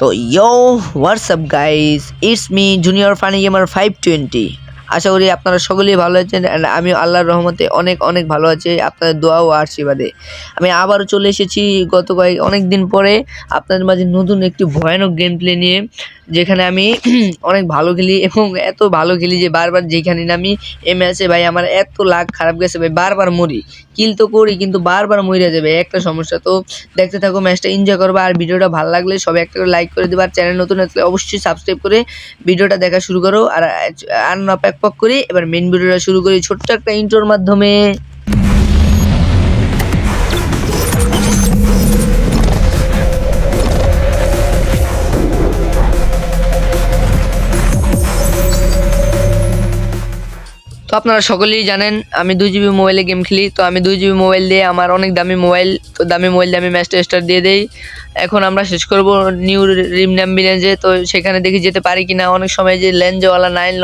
তো yo what's up guys it's me junior funny gamer five twenty আশা করি আপনারা সকলেই ভালো আছেন অ্যান্ড আমি আল্লাহর রহমতে অনেক অনেক ভালো আছি। আপনাদের দোয়া ও আশীর্বাদে। আমি আবারও চলে এসেছি গত কয়েক অনেক দিন পরে আপনাদের মাঝে নতুন একটি ভয়ানক গেম প্লে নিয়ে। যেখানে আমি অনেক ভালো খেলি এবং এত ভালো খেলি যে বারবার যেখানে নামি, এ ম্যাচে ভাই আমার এত লাগ খারাপ গেছে ভাই, বারবার মরি। কিল তো করি কিন্তু বারবার মরে যাবে একটা সমস্যা। তো দেখতে থাকো, ম্যাচটা এনজয় করবে আর ভিডিওটা ভালো লাগলে সবাই একটা করে লাইক করে দেবে আর চ্যানেল নতুন আসলে অবশ্যই সাবস্ক্রাইব করে ভিডিওটা দেখা শুরু করো। আর আর না প্যাক প্যাক করি এবার মেন ভিডিওটা শুরু করি। ছোট্ট একটা ইন্ট্রোর মাধ্যমে। তো আপনারা সকলেই জানেন, আমি দুই জিবি মোবাইলে গেম খেলি। তো আমি দুই জিবি মোবাইল দিয়ে আমার অনেক দামি মোবাইল তো দামি মোবাইল দিয়ে আমি ম্যাচটা স্টার দিয়ে দেই। এখন আমরা শেষ করব নিউ রিমনাম ভিলেজে তো সেখানে দেখি যেতে পারি কি না অনেক সময় যে লেঞ্জওয়ালা নাইন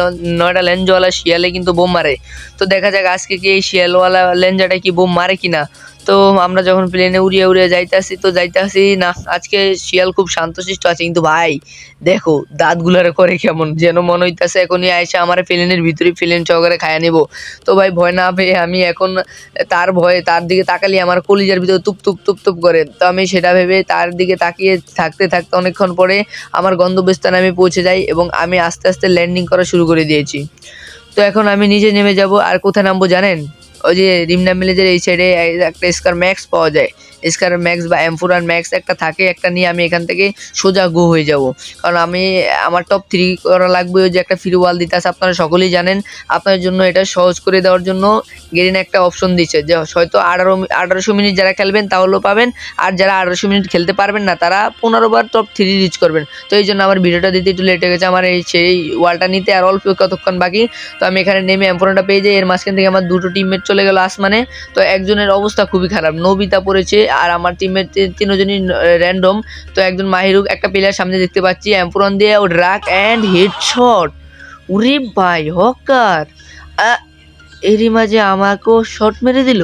নয়টা লেঞ্জওয়ালা শিয়ালে কিন্তু বোম মারে। তো দেখা যাক আজকে কি এই শিয়ালওয়ালা লেঞ্জাটা কি বোম মারে কিনা। তো আমরা যখন প্লেনে উড়িয়ে উড়িয়ে যাইতাছি, তো যাইতাছি, না, আজকে শিয়াল খুব শান্তশিষ্ট আছে, কিন্তু ভাই, দেখো, দাঁতগুলারে করে কেমন, যেন মনে হইতাছে এখনই আইসা আমার প্লেনের ভিতরে প্লেন চকরে খায়া নিব। তো ভাই, ভয় না পেয়ে আমি এখন তার ভয়ে, তার দিকে তাকালি আমার কলিজার ভিতরে তুপ তুপ তুপ তুপ করে। তো আমি সেটা ভেবে তার দিকে তাকিয়ে থাকতে থাকতে অনেকক্ষণ পরে আমার গন্তব্যস্থানে আমি পৌঁছে যাই এবং আমি আস্তে আস্তে ল্যান্ডিং করা শুরু করে দিয়েছি। তো এখন আমি নিজে নেমে যাব, আর কোথায় নামবো জানেন? ওই যে রিমনা মিলেজের এই সাইডে একটা স্কার ম্যাক্স পাওয়া যায়। স্কার ম্যাক্স বা এমফোরার ম্যাক্স একটা থাকে, একটা নিয়ে আমি এখান থেকে সোজা গো হয়ে যাব। কারণ আমি, আমার টপ থ্রি করা লাগবে ওই যে একটা ফ্রি ওয়াল দিতে আছে, আপনারা সকলেই জানেন। আপনার জন্য এটা সহজ করে দেওয়ার জন্য গেরিন একটা অপশন দিচ্ছে যে হয়তো আঠারো, আঠারোশো মিনিট যারা খেলবেন তাহলেও পাবেন, আর যারা আঠারোশো মিনিট খেলতে পারবেন না, তারা পনেরো বার টপ থ্রি রিচ করবেন। তো এই জন্য আমার ভিডিওটা দিতে একটু লেট হয়ে গেছে, আমার এই সেই ওয়ালটা নিতে আর অল্প কতক্ষণ বাকি। তো আমি এখানে নেমে এমফোনটা পেয়ে যাই, এর মাঝখান থেকে আমার দুটো টিমমেট চলে গেল আসমানে। তো একজনের অবস্থা খুবই খারাপ, নবিতা পড়েছে আর আমার টিমের তিনজনই র্যান্ডম তো একজন মাহিরুক, একটা প্লেয়ার সামনে দেখতে পাচ্ছি এম্পুরন দিয়ে ও ড্রাক অ্যান্ড হেডশট উরে ভাই, হকার। এরই মাঝে আমাকেও শট মেরে দিল।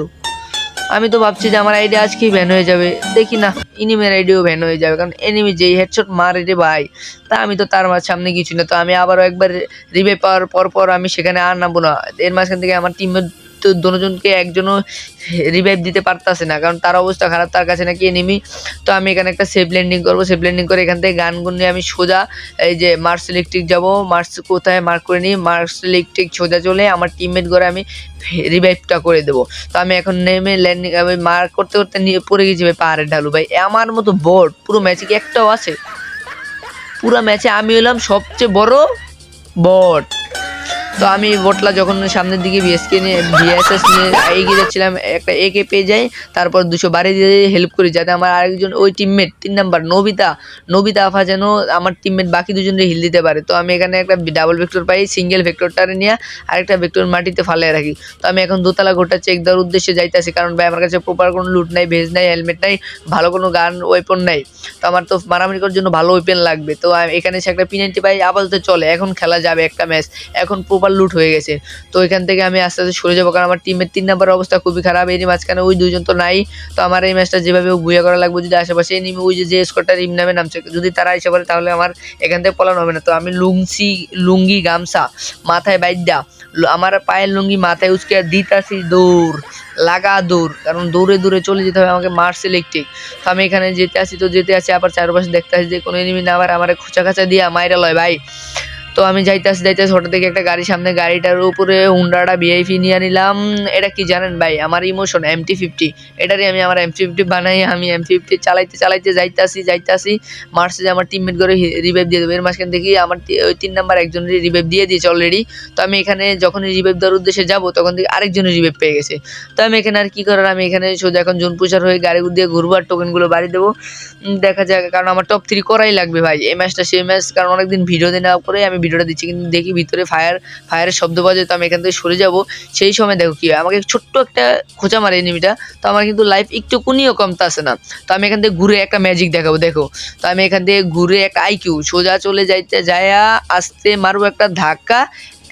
আমি তো ভাবছি যে আমার আইডি আজকেই ব্যান হয়ে যাবে। দেখি না এনিমের আইডিও ব্যান হয়ে যাবে, কারণ এনিমি যেই হেডশট মারে রে ভাই, তা আমি তো তার মাঝ সামনে কিছু না। তো আমি আবারও একবার রিভে পাওয়ার পর পর আমি সেখানে আর নামবো না। এর মাঝখান থেকে আমার টিমের তো দুজনকে একজনও রিভাইভ দিতে পারতাছে না, কারণ তার অবস্থা খারাপ, তার কাছে নাকি এনিমি তো আমি এখানে একটা সেফ ল্যান্ডিং করব সেফ ল্যান্ডিং করে এখান থেকে গান গুন নিয়ে আমি সোজা এই যে মার্স ইলেকট্রিক যাব। মার্স কোথায় মার্ক করে নিই? মার্স ইলেকট্রিক সোজা চলে আমার টিমমেট করে আমি রিভাইভটা করে দেবো। তো আমি এখন নেমে ল্যান্ডিং আমি মার্ক করতে করতে নিয়ে পড়ে গেছি ভাই পাহাড়ের ঢালু। ভাই আমার মতো বোর্ড পুরো ম্যাচে কি একটাও আছে? পুরো ম্যাচে আমি হলাম সবচেয়ে বড় বট তো আমি বোটলা যখন সামনের দিকে বিএসকে নিয়ে বিএসএস নিয়ে এগিয়ে যাচ্ছিলাম, একটা একে পেয়ে যাই, তারপর দুশো বাড়ি দিয়ে হেল্প করি যাতে আমার আরেকজন, ওই টিমমেট তিন নাম্বার নবিতা নবিতা আফা যেন আমার টিমমেট বাকি দুজনের হিল দিতে পারে। তো আমি এখানে একটা ডাবল ভেক্টর পাই সিঙ্গেল ভেক্টরটা নিয়ে আরেকটা ভেক্টর মাটিতে ফালিয়ে রাখি। তো আমি এখন দোতলা ঘরটা চেক দেওয়ার উদ্দেশ্যে যাইতেছি, কারণ ভাই আমার কাছে প্রপার কোনো লুট নাই ভেজ নাই হেলমেট নাই, ভালো কোনো গান ওয়েপন নাই। তো আমার তো মারামারি করার জন্য ভালো ওয়েপেন লাগবে। তো এখানে সে একটা পিনাল্টি পাই, আপাতত চলে, এখন খেলা যাবে একটা ম্যাচ এখন প্রপার লুট হয়ে গেছে। তো এখান থেকে আমি আস্তে আস্তে সরে যাব, কারণ আমার টিমের তিন নাম্বার অবস্থা খুবই খারাপ। এরই মাঝখানে ওই দুজন তো নাই। তো আমার এই ম্যাচটা যেভাবে বুয়া করা লাগবে যদি আশেপাশে। নিমে ওই যে যে স্কোরটা রিম নামে নামছে, যদি তারা এসে পারে তাহলে আমার এখান থেকে পলানো হবে না। তো আমি লুংসি, লুঙ্গি, গামছা মাথায় বাইদ্যা আমার পায়ের লুঙ্গি মাথায় উচকে দিতাছি দৌড়, লাগা দৌড়। কারণ দৌড়ে দৌড়ে চলে যেতে হবে আমাকে মার্স ইলেকট্রিক তো আমি এখানে যেতে আসি তো যেতে আসি আবার চারপাশে দেখতে আসি যে কোনো এনিমি না, আবার আমার খোঁচা খাঁচা দিয়ে মাইরা লয় ভাই। তো আমি যাইতেছি যাইতেছি, হঠাৎ থেকে একটা গাড়ি সামনে, গাড়িটার উপরে হুন্ডাটা ভিআইপি নিয়ে নিলাম। এটা কি জানেন ভাই? আমার ইমোশন এম টি ফিফটি এটারই আমি আমার এম ফিফটি বানাই, আমি এম ফিফটি চালাইতে চালাইতে যাইতাছি যাইতাছি। মার্সে আমার টিমমেট করে রিভাইভ দিয়ে দেবো। এর মাঝখান দেখি আমার ওই তিন নাম্বার একজনের রিভাইভ দিয়ে দিয়েছে অলরেডি তো আমি এখানে যখন রিভাইভ দেওয়ার উদ্দেশ্যে যাব, তখন দেখি আরেকজনের রিভাইভ পেয়ে গেছে। তো আমি এখানে আর কি করার? আমি এখানে সোজা এখন জোন পুষার হয়ে গাড়ি দিয়ে ঘুরবো আর টোকেনগুলো বাড়ি দেবো। দেখা যাক, কারণ আমার টপ থ্রি করাই লাগবে ভাই। এই ম্যাচটা সেই ম্যাচ কারণ অনেকদিন ভিডিও দিয়ে নেওয়ার পরে আমি ভিডিওটা দিচ্ছি, কিন্তু দেখি ভিতরে ফায়ার ফায়ারের শব্দ বাজে তো আমি এখান থেকে সরে যাব। সেই সময় দেখো কি আমাকে ছোট্ট একটা খোঁচা মারে এনিমিটা তো আমার কিন্তু লাইফ একটু কুনিও কমতে আসে না। তো আমি এখান থেকে ঘুরে একটা ম্যাজিক দেখাবো, দেখো। তো আমি এখান থেকে ঘুরে একটা আইকিউ সোজা চলে যাইতে যায়া আসতে মারবো একটা ধাক্কা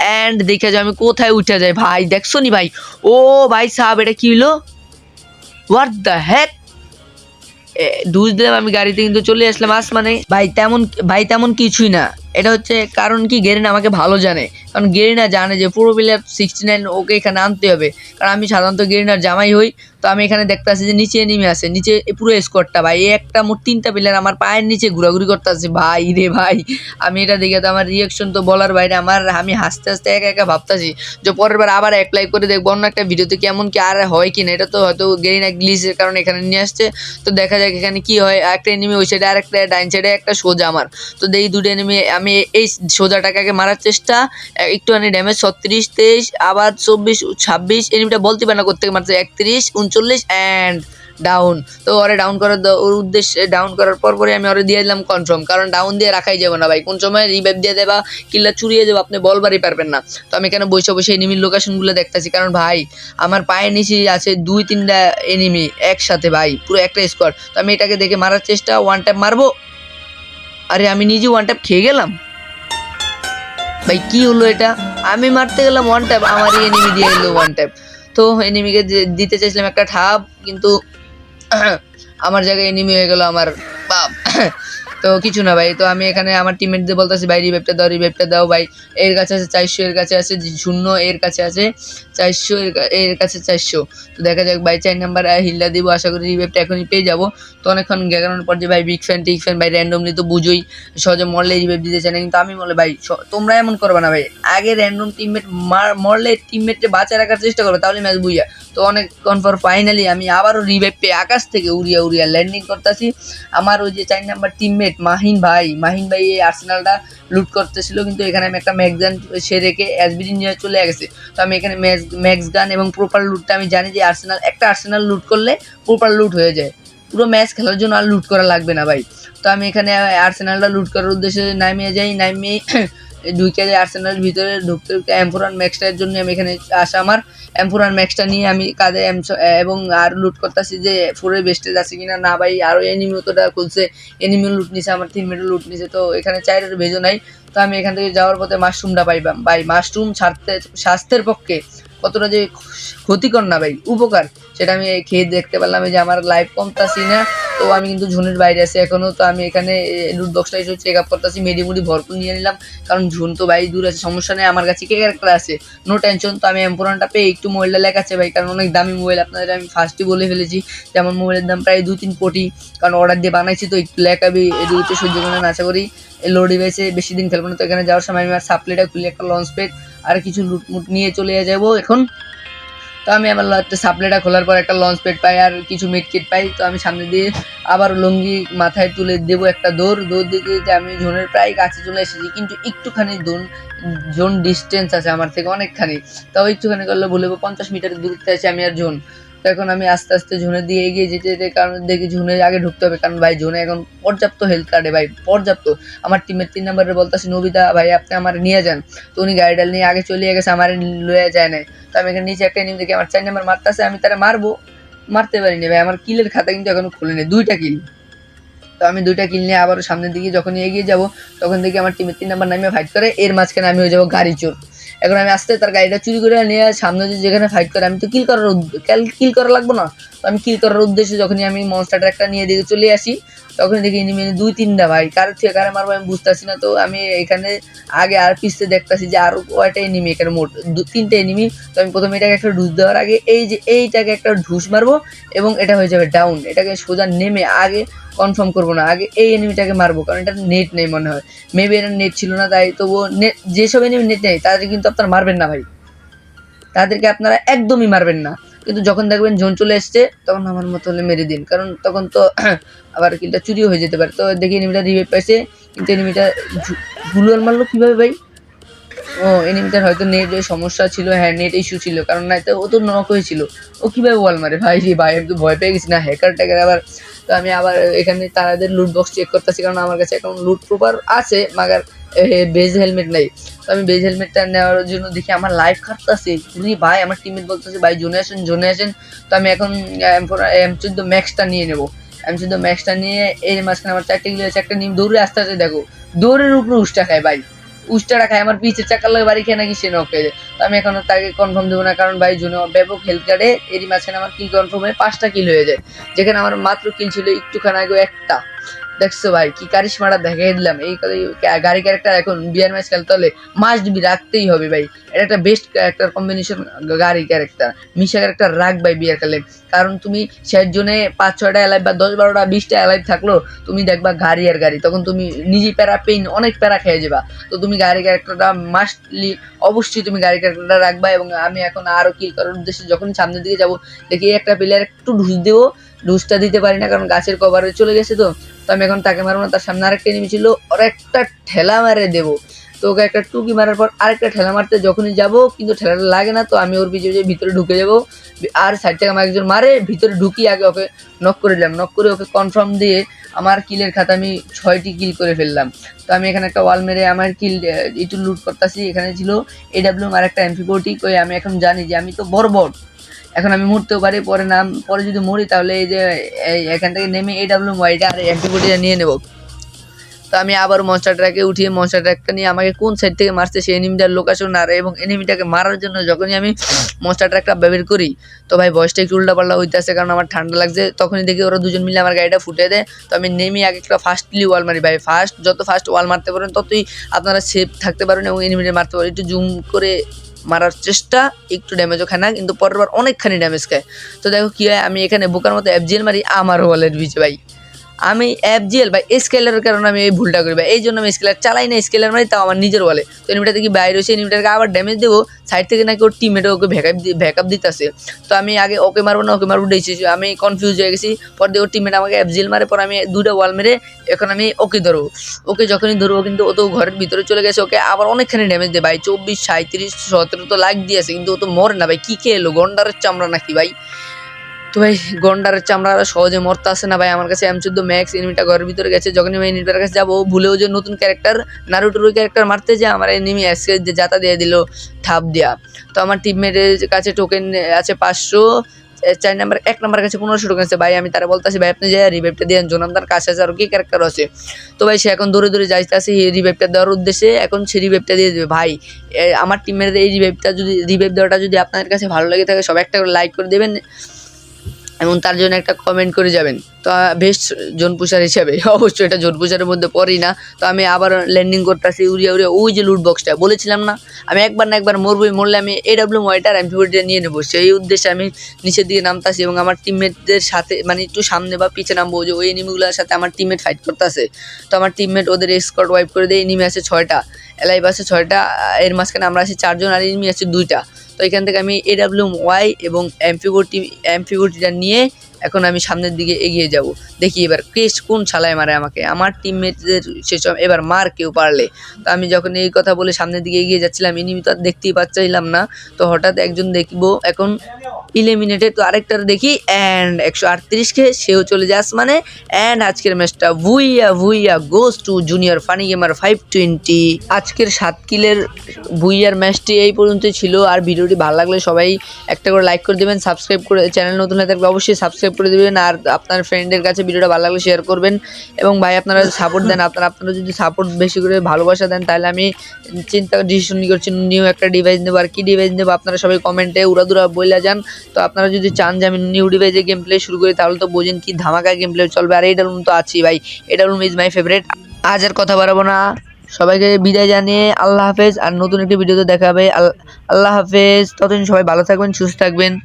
অ্যান্ড দেখে যাও আমি কোথায় উঠে যাই। ভাই, দেখছ নি ভাই? ও ভাই সাহাব, এটা কি হলো? হোয়াট দ্য হ্যাক ডুজ দিলাম আমি গাড়িতে, কিন্তু চলে আসলাম আসমানে। ভাই, তেমন ভাই, তেমন কিছুই না। এটা হচ্ছে কারণ কি, গেরিনা আমাকে ভালো জানে। কারণ গেরিনা জানে যে পুরো প্লেয়ার সিক্সটি নাইন ওকে এখানে আনতে হবে। কারণ আমি সাধারণত গেরিনার জামাই হই, তো আমি এখানে দেখতে আসি যে নিচে নেমে আসে নিচে পুরো স্কোয়াডটা ভাই একটা মোট তিনটা প্লেয়ার আমার পায়ের নিচে ঘোরাঘুরি করতে আছে ভাই রে ভাই, আমি এটা দেখে তো আমার রিয়াকশন তো বলার বাইরে, আমার আমি হাসতে হাসতে একা একা ভাবতাছি যে পরের বার আবার অ্যাপ্লাই করে দেখব, অন্য একটা ভিডিওতে কেমন কি আর হয় কি না এটা তো হয়তো গেরিনা গ্লিসের কারণে এখানে নিয়ে আসছে। তো দেখা যাক এখানে কি হয়, একটা এনিমি ওই সাইডে আর একটা ডাইন সাইডে একটা সোজা আমার। তো এই দুটো এনিমি আমি এই সোজাটাকে আগে মারার চেষ্টা, একটুখানি ড্যামেজ ছত্রিশ, তেইশ, আবার চব্বিশ, ছাব্বিশ এনিমিটা বলতে পারে না করতে মারছে? একত্রিশ, উনচল্লিশ অ্যান্ড ডাউন তো ওরে ডাউন করার ওর উদ্দেশ্যে ডাউন করার পর পরে আমি ওরে দিয়ে দিলাম কনফার্ম কারণ ডাউন দিয়ে রাখাই যাবে না ভাই। কোন সময় রিভাইভ দিয়ে দেবা কিল্লা চুরিয়ে যাবে আপনি বলবারই পারবেন না। তো আমি এখানে বসে বসে এনিমির লোকেশনগুলো দেখতেছি? কারণ ভাই, আমার পায়ের নিচে আছে দুই, তিনটা এনিমি একসাথে ভাই। পুরো একটা স্কোয়াড তো আমি এটাকে দেখে মারার চেষ্টা ওয়ান টাইম মারবো আরে আমি নিজে ওয়ান ট্যাপ খেয়ে গেলাম? ভাই, কি হলো এটা? আমি মারতে গেলাম ওয়ান ট্যাপ আমারই এনিমি দিয়ে এলো ওয়ান ট্যাপ তো এনিমিকে দিতে চাইছিলাম একটা ঠাপ কিন্তু আমার জায়গায় এনিমি হয়ে গেল আমার বাপ। তো কিছু না ভাই, তো আমি এখানে আমার টিমমেটদের বলতেছি, ভাই রিভেপটা দাও রিভেপটা দাও, ভাই, এর কাছে আছে চারশো, এর কাছে আছে শূন্য, এর কাছে আছে চারশো, এর কাছে চারশো। তো দেখা যাক, ভাই, চার নাম্বার হিল্লা দিব, আশা করি রিভেপটা এখনই পেয়ে যাব। তো অনেকক্ষণ গেগানোর পর যে, ভাই বিগ ফ্যান টিক ফ্যান ভাই র্যান্ডমলি তো বুঝোই, সহজে মরলে রিভেপ দিতে চায় না। কিন্তু আমি বলে, ভাই তোমরা এমন করবে না, ভাই, আগে র্যান্ডম টিমমেট মরলে টিমমেটকে বাঁচায় রাখার চেষ্টা করো তাহলে ম্যাচ বুঝা। তো অনেকক্ষণ পর ফাইনালি আমি আবারও রিভাইভ পেয়ে আকাশ থেকে উড়িয়া উড়িয়া ল্যান্ডিং করতেছি। আমার ওই যে চার নাম্বার টিমমেট মাহিন ভাই। মাহিন ভাই এই আর্সেনালটা লুট করতেছিল, কিন্তু এখানে আমি একটা ম্যাক্স গান সে রেখে অ্যাসবিডি নিয়ে চলে গেছে। তো আমি এখানে ম্যাক্স গান এবং প্রপার লুটটা আমি জানি যে আর্সেনাল একটা আর্সেনাল লুট করলে প্রপার লুট হয়ে যায়। পুরো ম্যাচ খেলার জন্য আর লুট করা লাগবে না ভাই। তো আমি এখানে আর্সেনালটা লুট করার উদ্দেশ্যে নামিয়ে যাই, নামিয়ে ঢুকে যাই আর্সেনালের ভিতরে ঢুকতে ঢুকতে এম্পোরান ম্যাক্সটার জন্য আমি এখানে আসা আমার। এম্পোরান ম্যাক্সটা নিয়ে আমি কাঁধে এবং আর লুট করতেছি যে ফোরের বেস্টেজ আছে কিনা না ভাই আরও এনিমি তোটা খুলছে এনিমি লুট নিছে, আমার তিন মিনিট লুট নিছে, তো এখানে চাইরের ভেজো নাই। তো আমি এখান থেকে যাওয়ার পথে মাশরুমটা পাইবাম। ভাই মাশরুম ছাড়তে স্বাস্থ্যের পক্ষে কতটা যে ক্ষতিকর না ভাই, উপকার, সেটা আমি খেয়ে দেখতে পারলাম যে আমার লাইফ কমতাছি না। তো আমি কিন্তু ঝুনের বাইরে আছি এখনও তো আমি এখানে লুট বক্সটা এসে চেক আপ করতেছি মেডিমুডি ভরপুর নিয়ে নিলাম। কারণ ঝুন তো ভাই দূর আছে, সমস্যা নেই, আমার কাছে কে ক্যারেক্টার আছে? নো টেনশন তো আমি এম্পোরানটা পেয়ে একটু মোবাইলটা লেখাচ্ছে ভাই, কারণ অনেক দামি মোবাইল আপনাদের আমি ফার্স্টই বলে ফেলেছি। যেমন মোবাইলের দাম প্রায় দু তিন কোটি, কারণ অর্ডার দিয়ে বানাইছি, তো একটু লেখাবি, এদিকে সহ্য করে আশা করি। লো বেশি দিন খেলব না, তো এখানে যাওয়ার সময় আমি আর সাপ্লাইটা খুলে একটা লঞ্চ পেড আর কিছু লুটমুট নিয়ে চলে যাব এখন। তো আমি আবার একটা সাপ্লাইটা খোলার পর একটা লঞ্চ প্যাড পাই আর কিছু মিটকিট পাই। তো আমি সামনে দিয়ে আবার লুঙ্গি মাথায় তুলে দেবো একটা দৌড়। দৌড় দিতে দিতে আমি জোনের প্রায় কাছে চলে এসেছি, কিন্তু একটুখানি দোন জোন ডিস্টেন্স আছে আমার থেকে অনেকখানি। তাও একটুখানি করলে বলব পঞ্চাশ মিটার দূরত্বে আছে আমি আর জোন তো এখন আমি আস্তে আস্তে ঝোনের দিয়ে এগিয়ে যেতে যেতে কারণ দেখি ঝোনে আগে ঢুকতে হবে, কারণ ভাই ঝোনে এখন পর্যাপ্ত হেলথ কার্ডে ভাই পর্যাপ্ত। আমার টিমের তিন নম্বরে বলতেছে, নবিতা, ভাই আপনি আমার নিয়ে যান। তো উনি গাড়িটাল নিয়ে আগে চলে গেছে, আমার লয়ে যায় না তো আমি এখানে নিচে একটা নিম দেখি, আমার চার নাম্বার মারতেছে, আমি তারা মারবো। মারতে পারিনি ভাই, আমার কিলের খাতা কিন্তু এখনও নেই দুইটা কিল তো আমি দুইটা কিল নিয়ে আবারও সামনের দিকে যখন এগিয়ে যাব, তখন দেখি আমার টিমের তিন নাম্বার নামিয়ে ফাইট করে, এর মাঝখানে আমি হয়ে যাব গাড়ি চোর। এখন আমি আস্তে তার গাড়িটা চুরি করে নিয়ে সামনে যে যেখানে ফাইট করে, আমি তো কিল করার কিল করা লাগবো না। তো আমি কিল করার উদ্দেশ্যে যখনই আমি মনস্টার ট্র্যাকটা নিয়ে দিকে চলে আসি তখন দেখি এনিমি দুই তিনটা ভাই। কার থেকে কারে মারবো আমি বুঝতেছি না। তো আমি এখানে আগে আর পিছতে দেখতাছি যে আরও কয়টা এনিমি এখানে মোট দু তিনটে এনিমি তো আমি প্রথমে এটাকে একটা ঢুস দেওয়ার আগে এই যে এইটাকে একটা ঢুস মারবো এবং এটা হয়ে যাবে ডাউন এটাকে সোজা নেমে আগে কনফার্ম করব না। আগে এই এনিমিটাকে মারবো, কারণ এটা নেট নেই মনে হয়। মেবি এটা নেট ছিল না, তাই তবুও নেট যেসব এনিমি নেট নেই, তাদের কিন্তু আপনারা মারবেন না ভাই। তাদেরকে আপনারা একদমই মারবেন না। কিন্তু যখন দেখবেন জোন চলে এসছে, তখন আমার মতো হলে মেরে দিন। কারণ তখন তো আবার কিলটা চুরিও হয়ে যেতে পারে। তো দেখি এনিমিটা রিভাইভ পাইছে, কিন্তু এনিমিটা ভুলুয়ার মারলো কীভাবে ভাই? ও এনিমিটার হয়তো নেট সমস্যা ছিল হ্যাঁ নেট ইস্যু ছিল, কারণ না তো ও তো নক হয়েছিল। ও কীভাবে ওয়াল মারে ভাই? রে ভাই, আমি তো ভয় পেয়ে গেছি না হ্যাকার ট্যাকার আবার। তো আমি আবার এখানে তাদের লুট বক্স চেক করতেছি, কারণ আমার কাছে এখন লুট প্রপার আছে, মাগার বেজ হেলমেট নেই। তো আমি বেজ হেলমেটটা নেওয়ার জন্য দেখি আমার লাইফ কাটতেছে উনি ভাই, আমার টিমমেট বলতেছে, ভাই, জোনে আসেন জোনে আসেন। তো আমি এখন এম ফোর এম চোদ্দ ম্যাক্সটা নিয়ে নেব। এম চোদ্দ ম্যাক্সটা নিয়ে এর মাঝখানে আমার চারটে গিলে আছে একটা নিম দৌড়ে আস্তে আস্তে দেখো, দৌড়ের উপরে উষ্টা খায় ভাই। উস্টাটা খায়, আমার পিছের চাকার লগে বাড়ি খেয়ে নাকি সে নক যায় তো আমি এখন তাকে কনফার্ম দেবো না, কারণ ভাই জন্য ব্যাপক হেলথ কার্ডে এরই মাঝখানে আমার কিল কনফার্ম হয়ে পাঁচটা কিল হয়ে যায়। যেখানে আমার মাত্র কিল ছিল একটুখানি আগে একটা। দেখছ ভাই, কি কারিশমাটা দেখাই দিলাম। এই গাড়ি ক্যারেক্টার এখন বিয়ার ম্যাচ খেলতে হলে মাস্ট বি রাখতেই হবে ভাই। এটা একটা বেস্ট ক্যারেক্টার কম্বিনেশন গাড়ি ক্যারেক্টার মিশা ক্যারেক্টার রাখ ভাই বিয়ার খেলে। কারণ তুমি শেষ জনে পাঁচ ছয়টা অ্যালাইভ বা দশ বারোটা বিশটা অ্যালাইভ থাকল, তুমি দেখবা গাড়ি আর গাড়ি। তখন তুমি নিজে প্যারা পেইন অনেক প্যারা খেয়ে যাবা। তো তুমি গাড়ি ক্যারেক্টারটা মাস্টলি অবশ্যই তুমি গাড়ি ক্যারেক্টারটা রাখবা এবং আমি এখন আরও কিল করার উদ্দেশ্যে যখন সামনের দিকে যাব, দেখি একটা প্লেয়ার একটু ঢুস দেবো ঢুসটা দিতে পারি না, কারণ গাছের কভারে চলে গেছে তো। তো আমি এখন তাকে মারবো না, তার সামনে আরেকটা এনিমি ছিল, ওর একটা ঠেলা মারে দেবো। তো ওকে একটা টুকি মারার পর আরেকটা ঠেলা মারতে যখনই যাব, কিন্তু ঠেলাটা লাগে না, তো আমি ওর পিছিয়ে পিছিয়ে ভিতরে ঢুকে যাব। আর সাইড থেকে আমার একজন মারে, ভিতরে ঢুকি আগে ওকে নক করে দিলাম। নক করে ওকে কনফার্ম দিয়ে আমার কিলের খাতা আমি ছয়টি কিল করে ফেললাম। তো আমি এখানে একটা ওয়াল মেরে আমার কিল একটু লুট করতেছি, এখানে ছিল এডাব্লিউ আর একটা এমপি ফোরটি আমি এখন জানি যে আমি তো বড় এখন আমি মরতেও পারি, পরে নাম পরে যদি মরি তাহলে এই যে এখান থেকে নেমে এডাব্লিউ ওয়াইটা আর অ্যান্টিবডিটা নিয়ে নেব। তো আমি আবার মনস্টার ট্র্যাকে উঠিয়ে মনস্টার ট্র্যাকটা নিয়ে আমাকে কোন সাইড থেকে মারছে সেই এনিমিটার লোকেশন আর এবং এনিমিটাকে মারার জন্য যখনই আমি মনস্টার ট্র্যাকটা বের করি, তো ভাই বয়সটা একটু উল্টাপাল্টা হইতেছে কারণ আমার ঠান্ডা লাগছে। তখনই দেখি ওরা দুজন মিলে আমার গাড়িটা ফুটে দেয়। তো আমি নেমে আগে একটা ফার্স্টলি ওয়াল মারি ভাই। ফার্স্ট যত ফার্স্ট ওয়াল মারতে পারেন, ততই আপনারা সেফ থাকতে পারেন এবং এনিমিটে মারতে পারেন একটু জুম করে মারার চেষ্টা, একটু ড্যামেজও খায় না, কিন্তু পরের বার অনেকখানি ড্যামেজ খায়। তো দেখো কী হয়, আমি এখানে বোকার মতো এফজিএল মারি আমার ওয়ালের বিচে ভাই। আমি এফজিএল বা স্কেলারের কারণে আমি এই ভুলটা করি ভাই এই জন্য আমি স্কেলার চালাই না স্কেলার মারি তাও আমার নিজের বলে তো এনিমিটা দেখি বাইরে হয়েছে এনিমিটাকে আবার ড্যামেজ দেবো সাইড থেকে নাকি ওর টিমমেটে ওকে ব্যাকআপ ব্যাকআপ দিতেছে। তো আমি আগে ওকে মারবো না, ওকে মারবো দিয়েছি আমি কনফিউজ হয়ে গেছি। পর দিয়ে ওর টিমমেট আমাকে এফজিএল মারে, পর আমি দুটো ওয়াল মেরে এখন আমি ওকে ধরবো। ওকে যখনই ধরবো কিন্তু ও তো ঘরের ভিতরে চলে গেছে, ওকে আবার অনেকখানি ড্যামেজ দেয়। ভাই, চব্বিশ সাঁত্রিশ সতেরো তো লাগ দিয়েছে, কিন্তু ও তো মরে না। ভাই, কী খেয়ে এলো? গন্ডারের চামড়া নাকি, ভাই? তো ভাই গন্ডারের চামড়া সহজে মরতে আসে না ভাই। আমার কাছে এম চোদ্দ ম্যাক্স এনিমিটা ঘরের ভিতরে গেছে। যখন আমি এনিমিটার কাছে যাব, ভুলেও যে নতুন ক্যারেক্টার নারুটোর ক্যারেক্টার মারতে যে আমার এনিমি এসকে যে জাতা দিয়ে দিল, থাপ দেওয়া তো আমার টিমমেটের কাছে টোকেন আছে পাঁচশো চার নাম্বার এক নাম্বার কাছে পনেরোশো টোকেন আছে। ভাই, আমি তারা বলতেছি, ভাই, আপনি যে রিভাইভটা দিয়ে জোনাম তার কাছে আছে আর কি ক্যারেক্টার আছে। তো ভাই, সে এখন দৌড়ে দৌড়ে যাইতে আসে এই রিভাইভটা দেওয়ার উদ্দেশ্যে এখন সে রিভাইভটা দিয়ে দেবে। ভাই আমার টিমের এই রিভাইভটা যদি রিভাইভ দেওয়াটা যদি আপনাদের কাছে ভালো লেগে থাকে সব একটা করে লাইক করে দেবেন। এবং তার জন্য একটা কমেন্ট করে যাবেন। তো বেস্ট জোন পুষার হিসাবে। অবশ্যই এটা জোন পুষারের মধ্যে পড়েই না। তো আমি আবার ল্যান্ডিং করতেছি, উড়িয়া উড়িয়া, ওই যে লুট বক্সটা বলেছিলাম না? আমি একবার না একবার মরবই, মরলে আমি এ ডাব্লিউ ওয়াইটার এমপিওডিটা নিয়ে নেব। সেই উদ্দেশ্যে আমি নিচের দিকে নামতাছি এবং আমার টিমমেটদের সাথে মানে একটু সামনে বা পিছে নামবো যে ওই এনিমিগুলোর সাথে আমার টিমমেট ফাইট করতেছে। তো আমার টিমমেট ওদের এক্সকট ওয়াইপ করে দিয়ে এনিমি আছে ছয়টা এলাইভ আছে ছয়টা, এর মাঝখানে আমরা আছি চারজন আর এনিমি আছে দুইটা। তো এখান থেকে আমি এডাব্লিউ ওয়াই এবং এমপিওটি এমপিওটিটা নিয়ে এখন আমি সামনের দিকে এগিয়ে যাব। দেখি এবার কেস কোন ছালায় মারে আমাকে। আমার টিমমেটদের সেসব এবার মার কেউ পারলে। তো আমি যখন এই কথা বলে সামনের দিকে এগিয়ে যাচ্ছিলাম এনিমি তো আর দেখতেই পাচ্ছিলাম না। তো হঠাৎ একজন দেখব, এখন ইলিমিনেটেড তো আরেকটার দেখি অ্যান্ড একশো আটত্রিশকে সেও চলে যাস মানে অ্যান্ড আজকের ম্যাচটা ভুইয়া Bhuiyan goes to junior funny gamer five twenty আজকের সাত কিলের ভুইয়ার ম্যাচটি এই পর্যন্তই ছিল। আর ভিডিওটি ভালো লাগলে সবাই একটা করে লাইক করে দেবেন সাবস্ক্রাইব করে চ্যানেল নতুন হয়ে থাকলে অবশ্যই সাবস্ক্রাইব করে দেবেন আর আপনার ফ্রেন্ডের কাছে ভিডিওটা ভালো লাগলে শেয়ার করবেন। এবং ভাই, আপনারা সাপোর্ট দেন, আপনারা আপনারা যদি সাপোর্ট বেশি করে ভালোবাসা দেন, তাহলে আমি চিন্তা ডিসিশন করছি নিউ একটা ডিভাইস নেব। আর কি ডিভাইস নেব? আপনারা সবাই কমেন্টে উড়াদুরা বইলা যান। তো আপনারা যদি চান যে আমি নিউ ডিভাইসে গেম প্লে শুরু করি, তাহলে তো বোঝেন কি ধামাকা গেম প্লে চলবে। আর এই এটা তো আছি ভাই। এটা ইজ মাই ফেভারিট আজ আর কথা বাড়াবো না। সবাইকে বিদায় জানিয়ে আল্লাহ হাফেজ। আর নতুন একটি ভিডিওতে দেখা হবে। আল- আল্লাহ হাফেজ। ততদিন সবাই ভালো থাকবেন, সুস্থ থাকবেন।